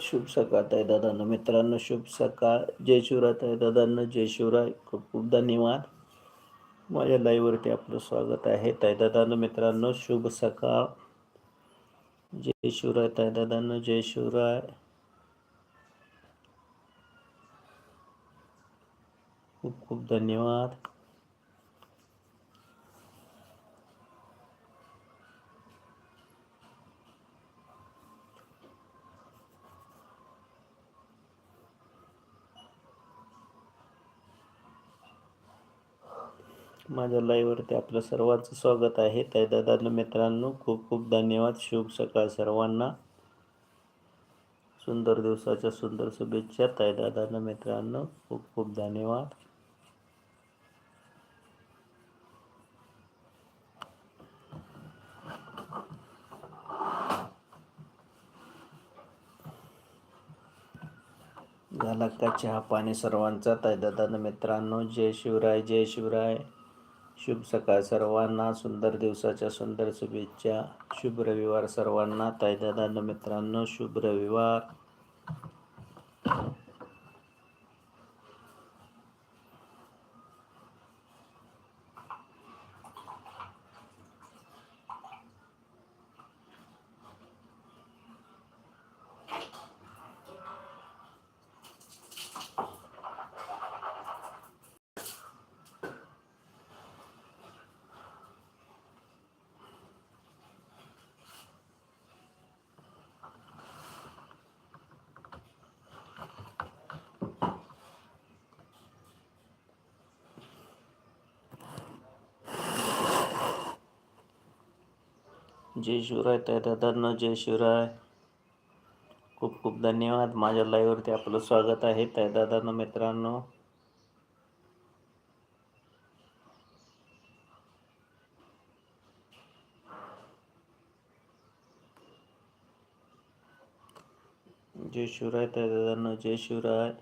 शुभ सकाळ आहे दादांना. मित्रांनो शुभ सकाळ. जय शिवरात आहे दादांना. जय शिवराय. खूप खूप धन्यवाद. माझ्या लाईव्हवरती आपलं स्वागत आहे. ताई दादांना मित्रांनो शुभ सकाळ. जय शिवराय ताई दादांना. जय शिवराय. खूप खूप धन्यवाद. माझ्या लाईव्हवरती आपलं सर्वांचं स्वागत आहे. ताई दादा मित्रांनो खूप खूप धन्यवाद. शुभ सकाळ सर्वांना. सुंदर दिवसाच्या सुंदर शुभेच्छा. ताई दादा मित्रांनो खूप खूप धन्यवाद. झाला का चहा पाणी सर्वांचा? ताई दादा मित्रांनो जय शिवराय जय शिवराय. शुभ सकाळ सर्वांना सुंदर दिवसाच्या सुंदर शुभेच्छा. शुभ रविवार सर्वांना. ताईदादा मित्रांनो शुभ रविवार. जय शिवराय ताई दादांना जय शिवराय. खूप खूप धन्यवाद. माझ्या लाईव्हवरती आपलं स्वागत आहे. ताई दादांना मित्रांनो. जय शिवराय ताई दादांना जय शिवराय.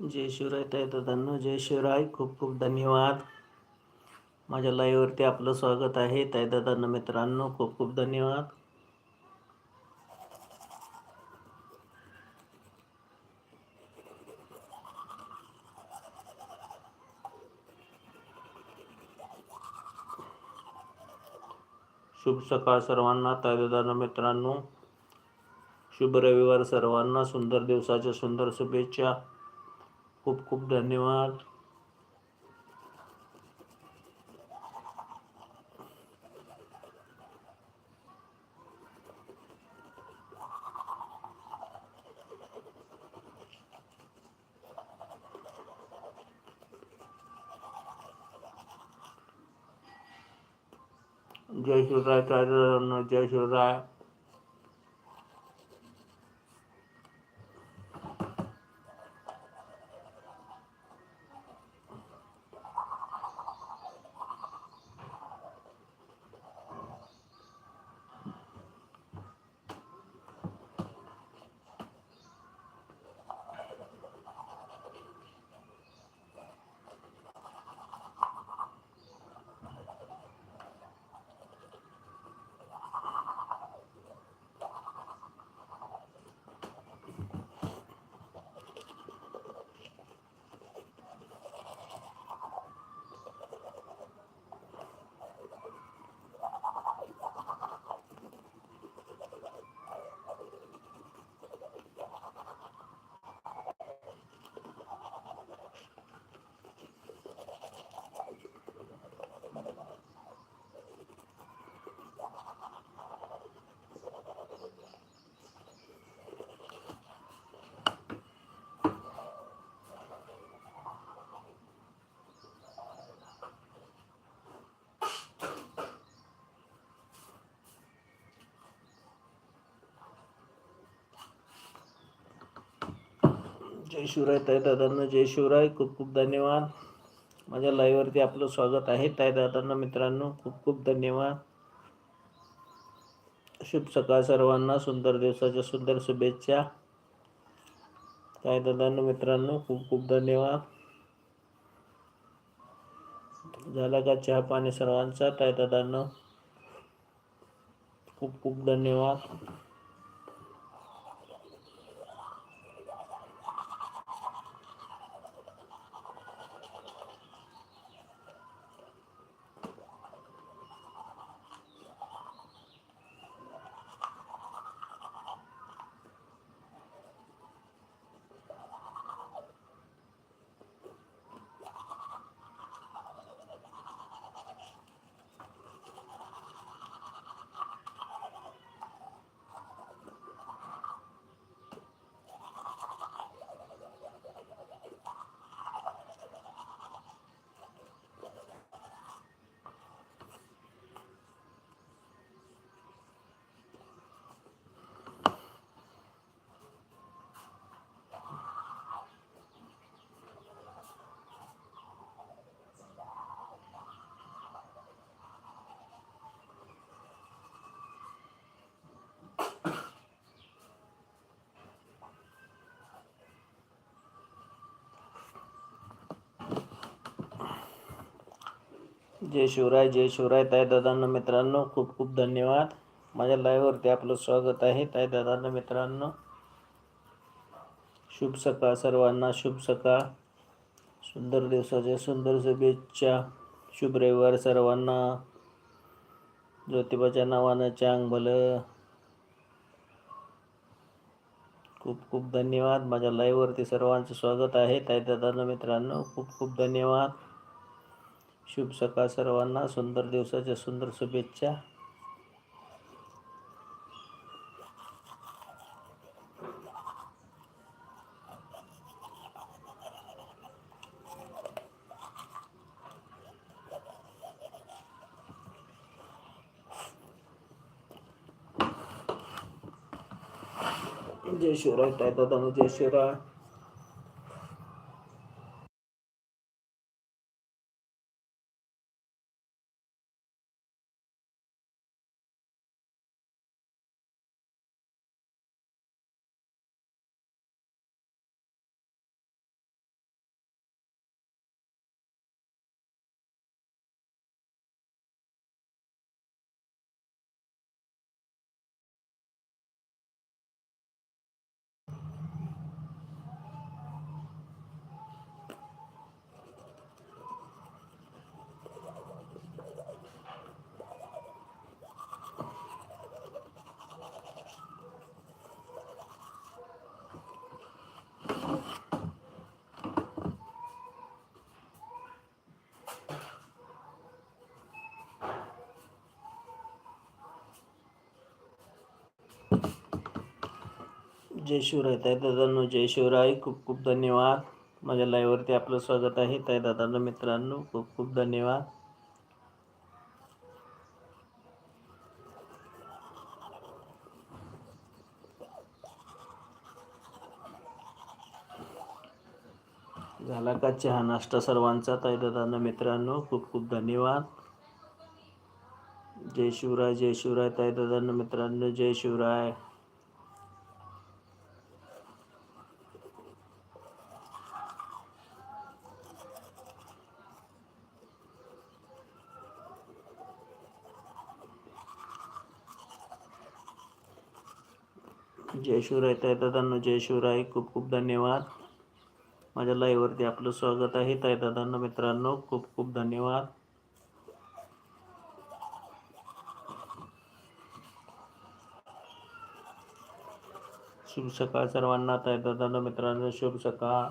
जय शिवराय ताई दादांनो जय शिवराय. खूप खूप धन्यवाद. माझ्या लाईव्हवरती आपलं स्वागत आहे. ताई मित्रांनो खूप खूप धन्यवाद. शुभ सकाळ सर्वांना. तायदादांना मित्रांनो शुभ रविवार सर्वांना. सुंदर दिवसाच्या सुंदर शुभेच्छा. खूप खूप धन्यवाद. जय शिवराय जय शिवराय. जय शिवराय ताई दादांना जय शिवराय. खूप खूप धन्यवाद. माझ्या लाईव्हवरती आपलं स्वागत आहे. ताई दादांना मित्रांनो खूप खूप धन्यवाद. शुभ सकाळ सर्वांना. सुंदर दिवसाच्या सुंदर शुभेच्छा. ताई दादांना मित्रांनो खूप खूप धन्यवाद. झाला का चहा पाणी सर्वांचा? ताई दादांना खूप खूप धन्यवाद. जय शिवराय जय शिवराय. ताई दादांना मित्रांनो खूप खूप धन्यवाद. माझ्या लाईव्हवरती आपलं स्वागत आहे. ताई दादांना मित्रांनो शुभ सकाळ सर्वांना. शुभ सकाळ. सुंदर दिवसाच्या सुंदर शुभेच्छा. शुभ रविवार सर्वांना. ज्योतिबाच्या नावानं चांग भलं. खूप खूप धन्यवाद. माझ्या लाईव्हवरती सर्वांचं स्वागत आहे. ताई दादांना मित्रांनो खूप खूप धन्यवाद. शुभ सकाळ सर्वांना. सुंदर दिवसाच्या सुंदर शुभेच्छा. जय शिवराय ताई दादा जय शिवराय. जय शिवराय ताई दादांनो जय शिवराय खूप खूप धन्यवाद. माझ्या लाईव्हवरती आपलं स्वागत आहे. ताई दादांना मित्रांनो खूप खूप धन्यवाद. झाला का चहा नाश्ता सर्वांचा? ताई दादांना मित्रांनो खूप खूप धन्यवाद. जय शिवराय जय शिवराय ताईदादांना मित्रांनो जय शिवराय जय शिवराय तायदादांनो जय शिवराय खूप खूप धन्यवाद. माझ्या लाईव्हवरती आपलं स्वागत आहे. ताईदादांना मित्रांनो खूप खूप धन्यवाद. शुभ सकाळ सर्वांना. ताईदादांना मित्रांनो शुभ सकाळ.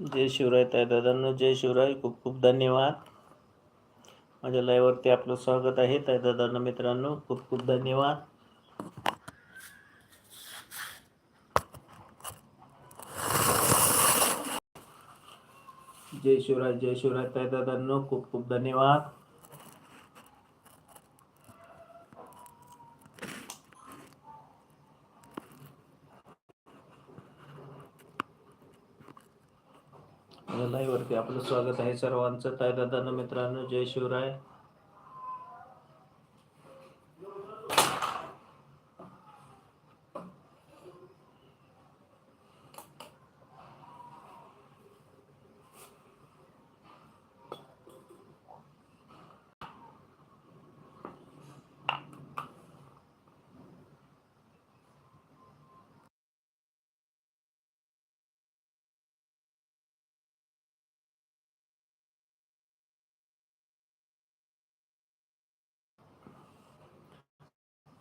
जय शिवराय ताय दादांनो जय शिवराय. खूप खूप धन्यवाद. माझ्या लाईव्हवरती आपलं स्वागत आहे. ताय दादांना मित्रांनो खूप खूप धन्यवाद. जय शिवराय जय शिवराय ताय दादांनो खूप खूप धन्यवाद. लाईव्ह वरती आपलं स्वागत आहे सर्वांचं. ताई दादा मित्रांनो जय शिवराय.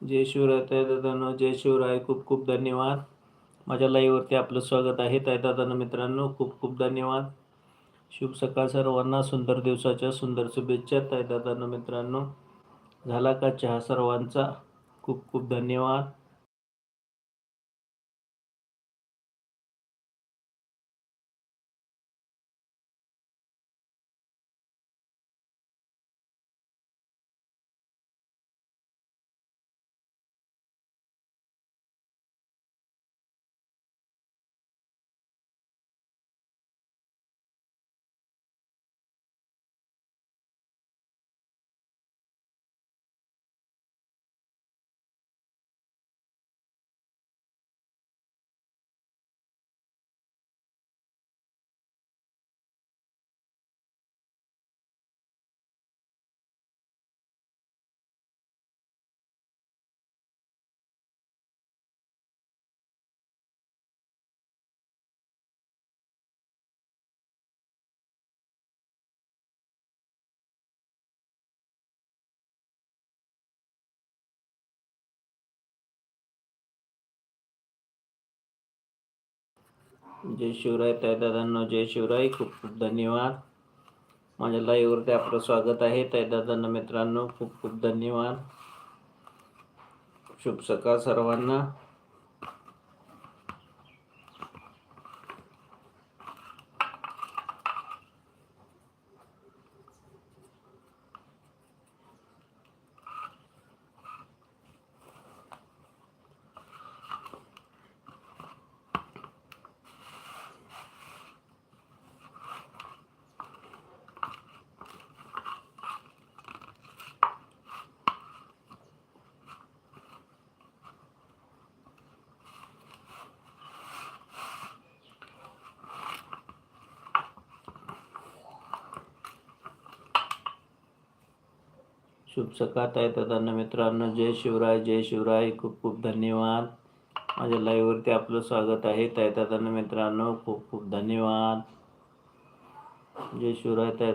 जय शिवराय तायदादांनो जय शिवराय. खूप खूप धन्यवाद. माझ्या लाईव्हवरती आपलं स्वागत आहे. ताई मित्रांनो खूप खूप धन्यवाद. शुभ सकाळ सर्वांना. सुंदर दिवसाच्या सुंदर शुभेच्छा तायदादांनो मित्रांनो. झाला का चहा सर्वांचा? खूप खूप धन्यवाद. जय शिवराय त्या दादांनो जय शिवराय. खूप खूप धन्यवाद. माझ्या लाईव्हवरती आपलं स्वागत आहे. त्या दादांना मित्रांनो खूप खूप धन्यवाद. शुभ सकाळ सर्वांना. शुभ सकाळ आहे दादांना मित्रांनो जय शिवराय जय शिवराय. खूप खूप धन्यवाद. माझ्या लाईव्हवरती आपलं स्वागत आहे. ताई मित्रांनो खूप खूप धन्यवाद. जय शिवराय ताई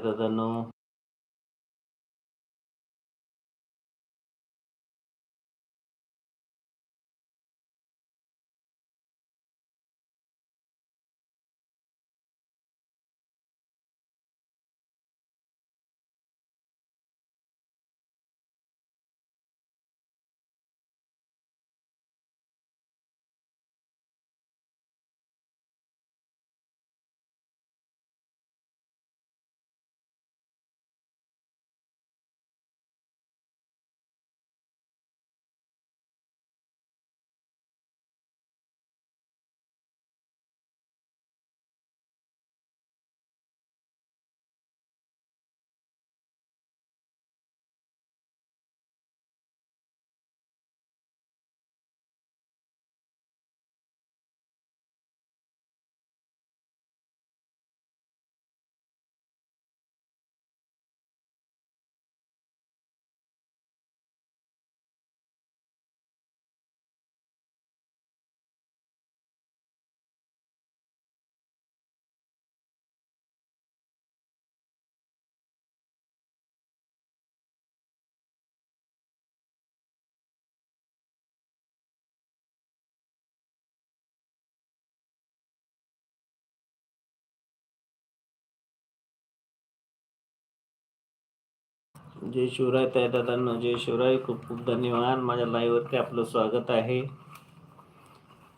जय शिवराय त्या दादांना जय शिवराय. खूप खूप धन्यवाद. माझ्या लाईव्हवरती आपलं स्वागत आहे.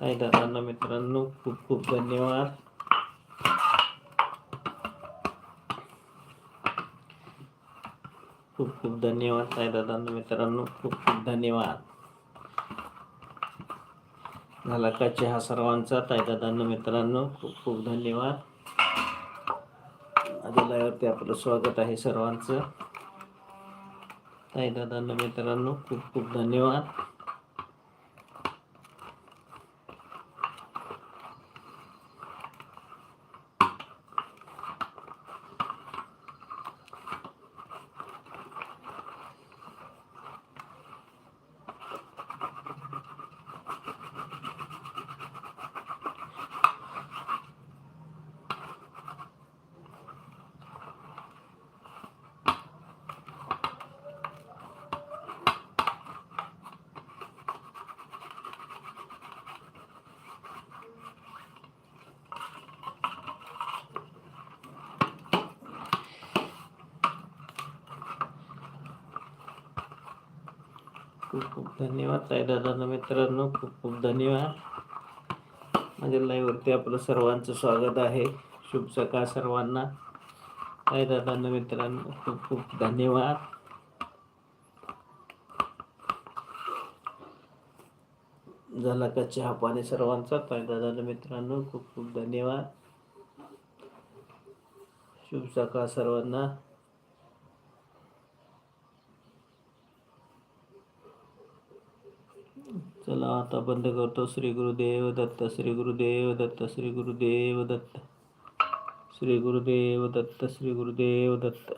ताई दादांना मित्रांनो खूप खूप धन्यवाद. खूप खूप धन्यवाद ताई दादांना मित्रांनो. खूप खूप धन्यवाद. झाला का चहा सर्वांचा? ताई दादांना मित्रांनो खूप खूप धन्यवाद. माझ्या लाईव्हवरती आपलं स्वागत आहे सर्वांचं. ताई दादांना मित्रांनो खूप खूप धन्यवाद. खूप खूप धन्यवाद ताई मित्रांनो खूप खूप धन्यवाद. माझ्या लाईव्हवरती आपलं सर्वांचं स्वागत आहे. शुभ सकाळ सर्वांना. ताई दादांना मित्रांनो खूप खूप धन्यवाद. झाला का चहा पाणी सर्वांचा? ताई मित्रांनो खूप खूप धन्यवाद. शुभ सकाळ सर्वांना. चला आता बंद करतो श्री गुरुदेव दत्त श्री गुरुदेव दत्त श्री गुरुदेव दत्त श्री गुरुदेव दत्त श्री गुरुदेव दत्त